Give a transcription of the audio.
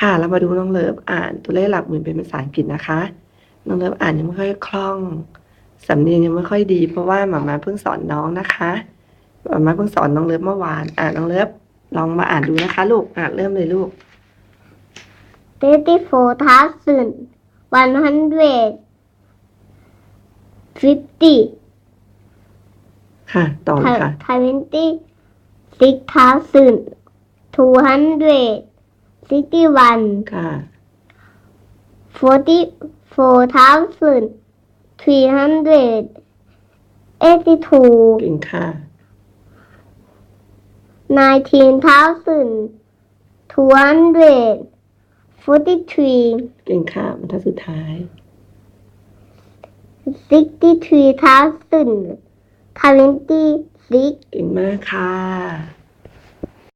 ค่ะ เรามาดูน้องเลิฟอ่านตัวเลขหลักหมื่นเป็นภาษาอังกฤษนะคะ น้องเลิฟอ่านยังไม่ค่อยคล่อง สำเนียงยังไม่ค่อยดี เพราะว่าหมามาเพิ่งสอนน้องนะคะหมามาเพิ่งสอนน้องเลิฟเมื่อวาน อ่านน้องเลิฟลองมาอ่านดูนะคะ ลูก อ่านเริ่มเลยลูก thirty-four thousand one hundred fifty ค่ะ ต่อเลยค่ะ twenty-six thousand two hundred sixty-one ค่ะ forty-four thousand three hundred eighty-two เก่งค่ะ nineteen thousand two hundred forty-three เก่งค่ะบรรทัดสุดท้าย sixty-three thousand twenty-six เก่งมากค่ะ